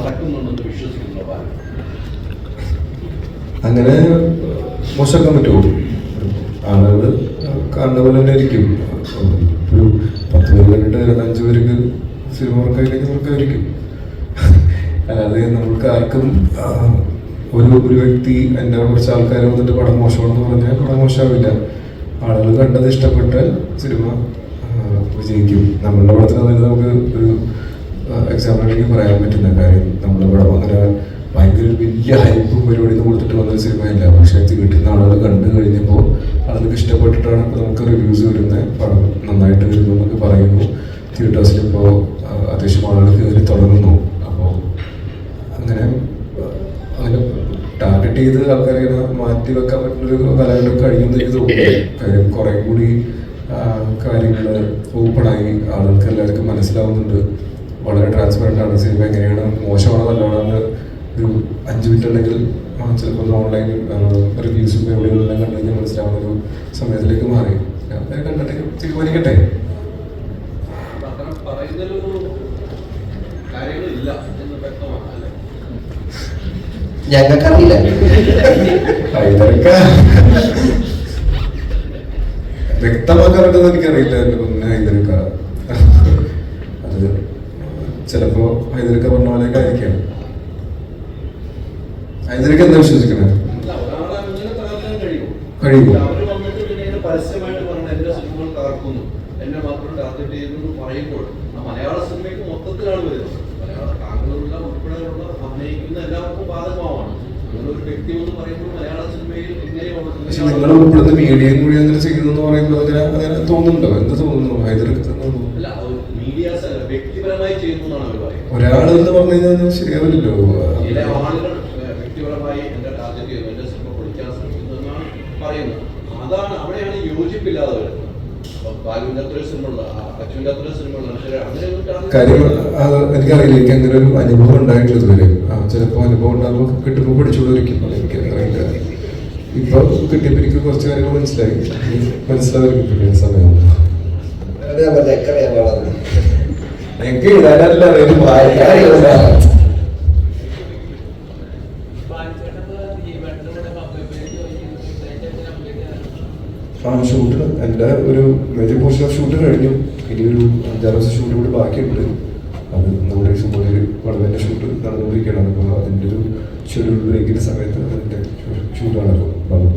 നടക്കുന്നുണ്ടെന്ന് വിശ്വസിക്കുന്നു ബാലൻ അങ്ങനെ മോശമാക്കാൻ പറ്റുമോ? ആളുകൾ കാണുന്ന പോലെ തന്നെ ആയിരിക്കും ഒരു പത്ത് പേര് കണ്ടിട്ട് ഇരുപത്തഞ്ച് പേർക്ക് സിനിമ വർക്കായില്ലെങ്കിൽ വർക്കായിരിക്കും അല്ലാതെ നമ്മൾക്ക് ആർക്കും ഒരു ഒരു വ്യക്തി എന്റെ കുറച്ച് ആൾക്കാർ വന്നിട്ട് പടം മോശമാണെന്ന് പറഞ്ഞാൽ പടം മോശമാവില്ല. ആളുകൾ കണ്ടത് ഇഷ്ടപ്പെട്ട സിനിമ വിജയിക്കും. നമ്മളുടെ പടത്തിന് നമുക്ക് എക്സാമ്പിളിലേക്ക് പറയാൻ പറ്റുന്ന കാര്യം നമ്മളിവിടെ അങ്ങനെ ഭയങ്കര വലിയ ഹൈപ്പും പരിപാടിയും കൊടുത്തിട്ട് വന്നൊരു സിനിമയല്ല. പക്ഷേ കിട്ടുന്ന ആളുകൾ കണ്ടു കഴിഞ്ഞപ്പോൾ ആളുകൾക്ക് ഇഷ്ടപ്പെട്ടിട്ടാണ് ഇപ്പോൾ നമുക്ക് റിവ്യൂസ് വരുന്നത്. പടം നന്നായിട്ട് വരുന്നു എന്നൊക്കെ പറയുന്നു. തിയേറ്റേഴ്സിൽ ഇപ്പോൾ അത്യാവശ്യം ആളുകൾ കയറി തുടങ്ങുന്നു. അപ്പോൾ അങ്ങനെ അങ്ങനെ ടാർഗറ്റ് ചെയ്ത് ആൾക്കാരെ മാറ്റി വെക്കാൻ പറ്റുന്ന ഒരു കഴിയുമെന്ന് എനിക്ക് തോന്നുന്നു കാര്യം കുറേ കൂടി കാര്യങ്ങൾ ഓപ്പണായി ആളുകൾക്ക് എല്ലാവർക്കും മനസ്സിലാവുന്നുണ്ട്. വളരെ ട്രാൻസ്പെറന്റ് ആണ്. സിനിമ എങ്ങനെയാണ്? മോശമാണോ നല്ലതാണെന്ന് ഒരു അഞ്ച് മിനിറ്റ് ഉണ്ടെങ്കിൽ ചിലപ്പോൾ ഒന്ന് ഓൺലൈൻ റിവ്യൂസും എവിടെയെല്ലാം കണ്ടു കഴിഞ്ഞാൽ മനസ്സിലാവുന്ന ഒരു സമയത്തിലേക്ക് മാറി. ഞാൻ കണ്ടിട്ട്. തീരുമാനിക്കട്ടെ വ്യക്തമാക്കാറുണ്ടെന്ന് ഞങ്ങൾക്കറിയില്ല. വ്യക്തമാക്കാൻ എനിക്കറിയില്ല. എന്റെ മുന്നേ അത് ചിലപ്പോ ഹൈദരൊക്കെ പറഞ്ഞ പോലെയൊക്കെ ആയിരിക്കാം ഹൈദരൊക്കെ എന്താ വിശ്വസിക്കണേ? കഴിയും കഴിയുമോ? പരസ്യമായിട്ട് പറഞ്ഞ എന്റെ സിനിമകൾ തകർക്കുന്നു. എന്നെ മാത്രം ടാർഗറ്റ് ചെയ്യുന്നു എന്ന് പറയുമ്പോൾ ആ മലയാള സിനിമയ്ക്ക് മൊത്തത്തിലാണ് വരുന്നത്. മലയാള താങ്കളുള്ള ഉൾപ്പെടെയുള്ള അഭിനയിക്കുന്ന എല്ലാവർക്കും ബാധകമാണ് പക്ഷെ നിങ്ങൾ ഉൾപ്പെടുന്ന മീഡിയയും കൂടി അങ്ങനെ ചെയ്യുന്നു എന്ന് പറയുമ്പോൾ അങ്ങനെ അങ്ങനെ തോന്നുന്നുണ്ടോ? എന്ത് തോന്നുന്നു? ഹൈദരക്ക ഒരാൾ എന്ന് പറഞ്ഞു കഴിഞ്ഞാൽ ശരിയാവില്ലല്ലോ. അതാണ് അവിടെയാണ് യോജിപ്പില്ലാതെ വരുന്നത്. കാര്യം അത് എനിക്കറിയില്ല എനിക്ക് അങ്ങനെ ഒരു അനുഭവം ഉണ്ടായിട്ടില്ല ഇതുവരെ. ആ, ചിലപ്പോൾ അനുഭവം ഉണ്ടാകുമ്പോൾ കിട്ടുമ്പോൾ പഠിച്ചുകൊണ്ടിരിക്കും എനിക്ക് അറിയില്ല. ഇപ്പൊ കിട്ടിയപ്പോൾ എനിക്ക് കുറച്ച് കാര്യങ്ങൾ മനസ്സിലായി. മനസ്സിലാവും കിട്ടില്ല സമയം. എനിക്ക് എഴുതാനല്ല അറിയാം വായിക്കാറില്ല ആ ഷൂട്ട് എന്റെ ഒരു മേജർ പോർഷൻ ഓഫ് ഷൂട്ട് കഴിഞ്ഞു. ഇനി ഒരു അഞ്ചാറ് ദിവസം ഷൂട്ട് കൂടി ബാക്കിയുണ്ട്. അത് നമ്മുടെ ദിവസം പോലെ ഒരു വളരെ ഷൂട്ട് നടന്നുകൊണ്ടിരിക്കുകയാണ്. അപ്പോൾ അതിന്റെ ഒരു ഷെഡ്യൂൾ ബ്രേക്കിന്റെ സമയത്ത് അതിന്റെ ഷൂട്ടാണല്ലോ ബാബു